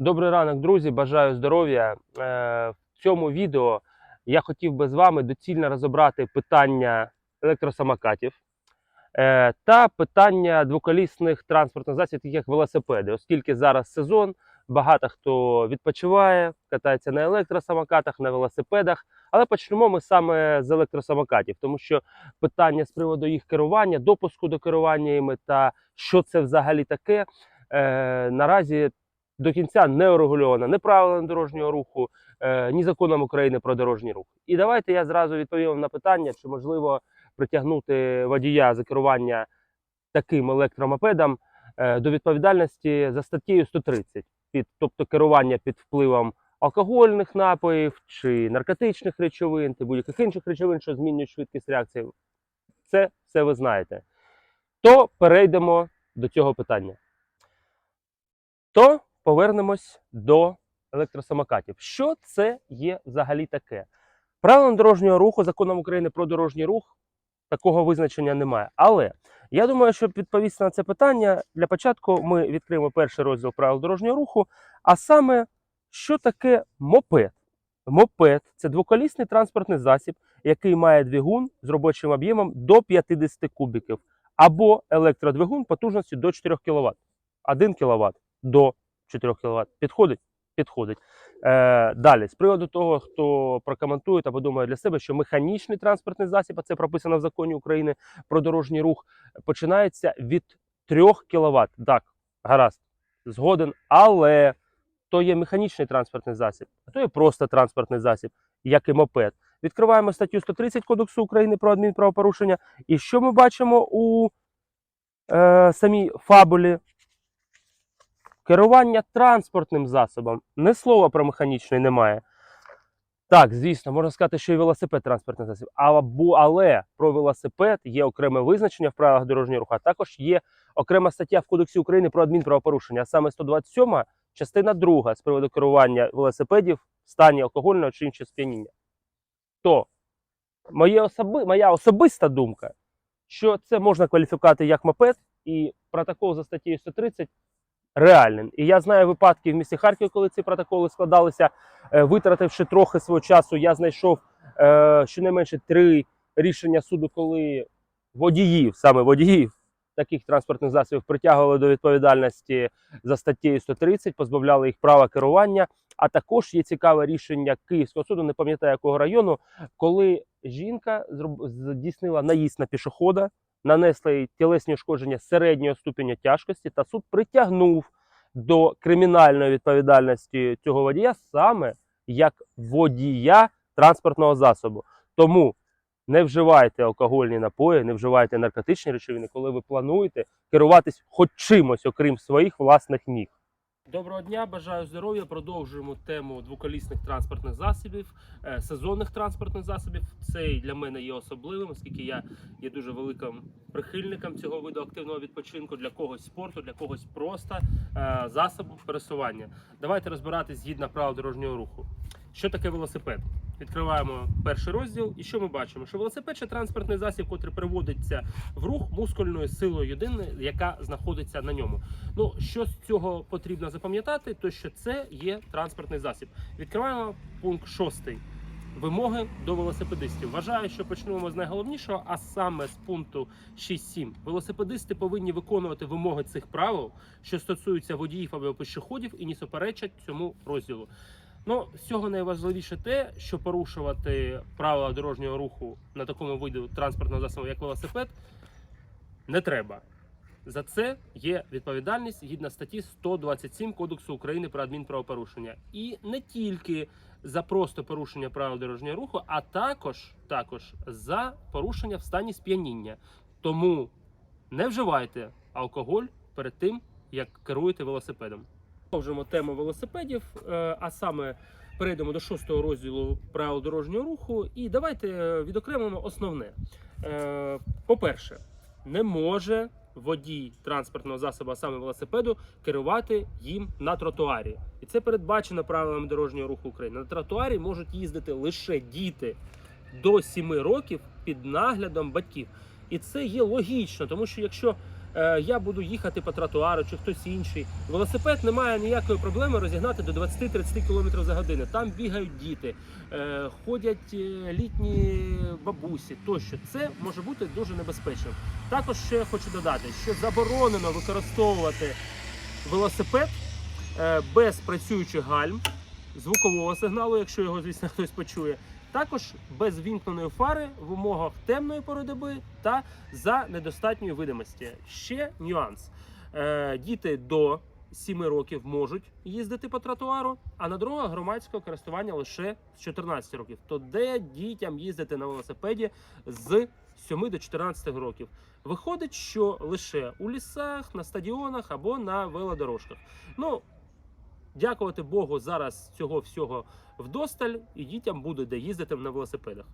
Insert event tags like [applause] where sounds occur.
Добрий ранок, друзі. Бажаю здоров'я. Е, В цьому відео я хотів би з вами доцільно розібрати питання електросамокатів е, та питання двоколісних транспортних засобів, як велосипеди, оскільки зараз сезон, багато хто відпочиває, катається на електросамокатах, на велосипедах. Але почнемо ми саме з електросамокатів, тому що питання з приводу їх керування, допуску до керування іми та що це взагалі таке, е, наразі до кінця не урегульована ні правилами дорожнього руху, е, ні законом України про дорожній рух. І давайте я зразу відповім на питання, чи можливо притягнути водія за керування таким електромопедом е, до відповідальності за статтею 130, під, тобто керування під впливом алкогольних напоїв чи наркотичних речовин, та будь-яких інших речовин, що змінюють швидкість реакції. Це все ви знаєте. То перейдемо до цього питання. То повернемось до електросамокатів. Що це є взагалі таке? Правилам дорожнього руху, законом України про дорожній рух такого визначення немає. Але я думаю, щоб відповісти на це питання, для початку ми відкриємо перший розділ правил дорожнього руху, а саме, що таке мопед? Мопед це двоколісний транспортний засіб, який має двигун з робочим об'ємом до 50 кубіків, або електродвигун потужністю до 4 кВт. 1 кВт до 4 кВт. Підходить? Підходить. Е, далі, з приводу того, хто прокоментує та подумає для себе, що механічний транспортний засіб, а це прописано в законі України про дорожній рух, починається від 3 кВт. Так, гаразд, згоден, але то є механічний транспортний засіб, а то є просто транспортний засіб, як і мопед. Відкриваємо статтю 130 Кодексу України про адмінправопорушення. І що ми бачимо у е, самій фабулі? Керування транспортним засобом. Не слова про механічний немає. Так, звісно, можна сказати, що і велосипед транспортний засіб. Але про велосипед є окреме визначення в правилах дорожнього руху, а також є окрема стаття в Кодексі України про адмінправопорушення, а саме 127 частина 2 з приводу керування велосипедів в стані алкогольного чи іншого сп'яніння. То моє особи, моя особиста думка, що це можна кваліфікувати як мопед, і протокол за статтею 130 реальним. І я знаю випадки в місті Харкові, коли ці протоколи складалися, е, витративши трохи свого часу, я знайшов е, щонайменше три рішення суду, коли водіїв, саме водіїв таких транспортних засобів притягували до відповідальності за статтею 130, позбавляли їх права керування. А також є цікаве рішення Київського суду, не пам'ятаю якого району, коли жінка здійснила наїзд на пішохода, нанесла їй тілесні ушкодження середнього ступеня тяжкості, та суд притягнув до кримінальної відповідальності цього водія саме як водія транспортного засобу. Тому не вживайте алкогольні напої, не вживайте наркотичні речовини, коли ви плануєте керуватись хоч чимось, окрім своїх власних ніг. Доброго дня, бажаю здоров'я. Продовжуємо тему двоколісних транспортних засобів, е, сезонних транспортних засобів. Цей для мене є особливим, оскільки я є дуже великим прихильником цього виду активного відпочинку для когось спорту, для когось просто е, засобу пересування. Давайте розбиратись згідно правил дорожнього руху. Що таке велосипед? Відкриваємо перший розділ, і що ми бачимо? Що велосипед це транспортний засіб, який приводиться в рух мускульною силою людини, яка знаходиться на ньому. Ну що з цього потрібно запам'ятати, то що це є транспортний засіб. Відкриваємо пункт 6. Вимоги до велосипедистів. Вважаю, що почнемо з найголовнішого, а саме з пункту 6.7. Велосипедисти повинні виконувати вимоги цих правил, що стосуються водіїв або пішоходів, і не суперечать цьому розділу. Ну, з цього найважливіше те, що порушувати правила дорожнього руху на такому виду транспортного засобу, як велосипед, не треба. За це є відповідальність згідно статті 127 Кодексу України про адмінправопорушення. І не тільки за просто порушення правил дорожнього руху, а також, також за порушення в стані сп'яніння. Тому не вживайте алкоголь перед тим, як керуєте велосипедом. Продовжуємо тему велосипедів, е, а саме перейдемо до шостого розділу правил дорожнього руху. І давайте е, відокремимо основне. Е, По-перше, не може водій транспортного засобу, а саме велосипеду, керувати їм на тротуарі. І це передбачено правилами дорожнього руху України. На тротуарі можуть їздити лише діти до 7 років під наглядом батьків. І це є логічно, тому що якщо я буду їхати по тротуару чи хтось інший. Велосипед не має ніякої проблеми розігнати до 20-30 км за годину. Там бігають діти, е, ходять е, літні бабусі тощо. Це може бути дуже небезпечним. Також ще хочу додати, що заборонено використовувати велосипед е, без працюючих гальм, звукового сигналу, якщо його, звісно, [laughs] хтось почує. Також без вімкненої фари в умовах темної пори доби та за недостатньої видимості. Ще нюанс: е, діти до 7 років можуть їздити по тротуару, а на дорогах громадського користування лише з 14 років. То де дітям їздити на велосипеді з 7 до 14 років? Виходить, що лише у лісах, на стадіонах або на велодорожках. Ну, дякувати Богу, зараз цього всього вдосталь, і дітям буде де їздити на велосипедах.